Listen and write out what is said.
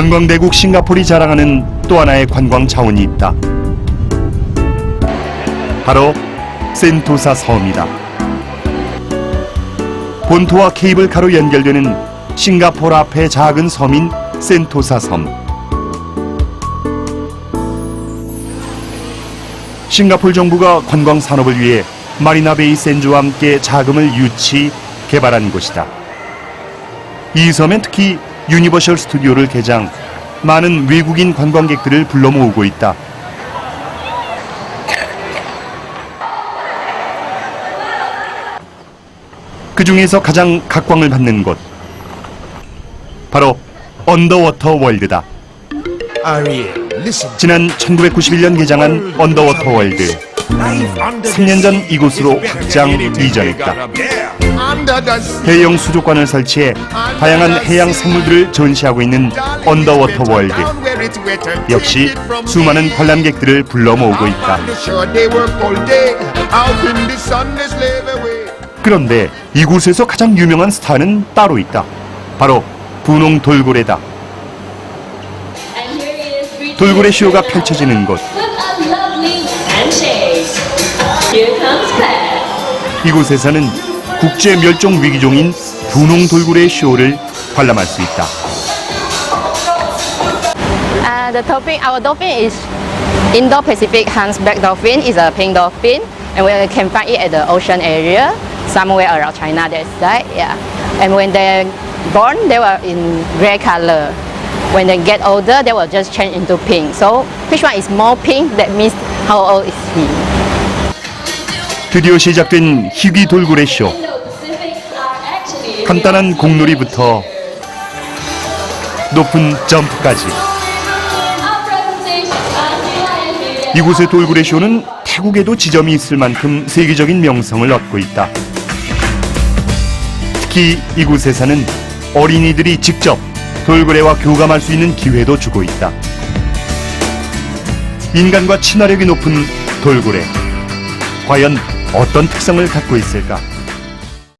관광대국 싱가포르이 자랑하는 또 하나의 관광 자원이 있다. 바로 센토사 섬이다. 본토와 케이블카로 연결되는 싱가포르 앞의 작은 섬인 센토사 섬. 싱가포르 정부가 관광 산업을 위해 마리나베이 샌즈와 함께 자금을 유치 개발한 곳이다. 이 섬엔 특히 유니버셜 스튜디오를 개장, 많은 외국인 관광객들을 불러 모으고 있다. 그 중에서 가장 각광을 받는 곳, 바로 언더워터 월드다. 지난 1991년 개장한 언더워터 월드. 3년 전 이곳으로 확장 이전했다. 대형 수족관을 설치해 다양한 해양 생물들을 전시하고 있는 언더워터 월드. 역시 수많은 관람객들을 불러 모으고 있다. 그런데 이곳에서 가장 유명한 스타는 따로 있다. 바로 분홍 돌고래다. 돌고래 쇼가 펼쳐지는 곳. 이곳에서는 국제 멸종 위기종인 분홍 돌고래 쇼를 관람할 수 있다. Uh, the dolphin, our dolphin is Indo-Pacific hunchback dolphin. is a pink dolphin, and we can find it at the ocean area, somewhere around China. That side, yeah. And when they're born, they were in gray color. When they get older, they will just change into pink. So, which one is more pink? That means how old is he? 드디어 시작된 희귀 돌고래 쇼. 간단한 공놀이부터 높은 점프까지. 이곳의 돌고래 쇼는 태국에도 지점이 있을 만큼 세계적인 명성을 얻고 있다. 특히 이곳에서는 어린이들이 직접 돌고래와 교감할 수 있는 기회도 주고 있다. 인간과 친화력이 높은 돌고래. 과연 어떤 특성을 갖고 있을까?